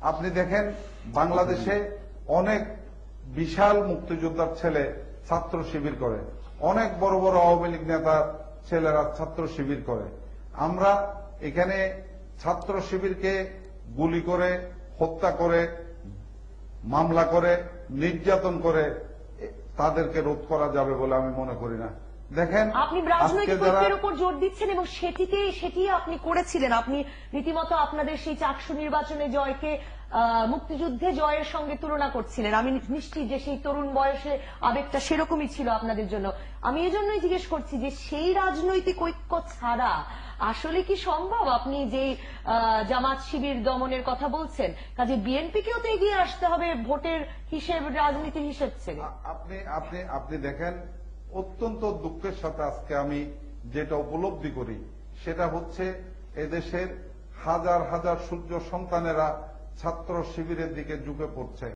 আপনি দেখেন বাংলাদেশে অনেক বিশাল মুক্তিযোদ্ধার ছেলে ছাত্র শিবির করে। অনেক বড় বড় আওয়ামী লীগ নেতার ছেলেরা ছাত্র শিবির করে। আমরা এখানে ছাত্র শিবিরকে গুলি করে, হত্যা করে, মামলা করে, নির্যাতন করে তাদেরকে রোধ করা যাবে বলে আমি মনে করি না। দেখেন আপনি রাজনৈতিক যারা ঐক্যের উপর জোর দিচ্ছেন এবং সেটিকে সেটি আপনি করেছিলেন। আপনি রীতিমতো আপনাদের সেই চাকসু নির্বাচনে জয়কে মুক্তিযুদ্ধে জয়ের সঙ্গে তুলনা করছিলেন। আমি নিশ্চিত যে সেই তরুণ বয়সে আবেগটা সেরকমই ছিল আপনাদের জন্য। আমি এজন্যই জিজ্ঞেস করছি যে সেই রাজনৈতিক ঐক্য ছাড়া আসলে কি সম্ভব? আপনি যে আহ, জামাত শিবির দমনের কথা বলছেন কাজে বিএনপিকেও তো এগিয়ে আসতে হবে ভোটের হিসেব রাজনীতির হিসেব ছেড়ে। আপনি আপনি আপনি দেখেন অত্যন্ত দুঃখের সাথে আজকে আমি যেটা উপলব্ধি করি, সেটা হচ্ছে এদেশের হাজার হাজার সূর্য সন্তানেরা ছাত্র শিবিরের দিকে ঝুঁকে পড়ছে।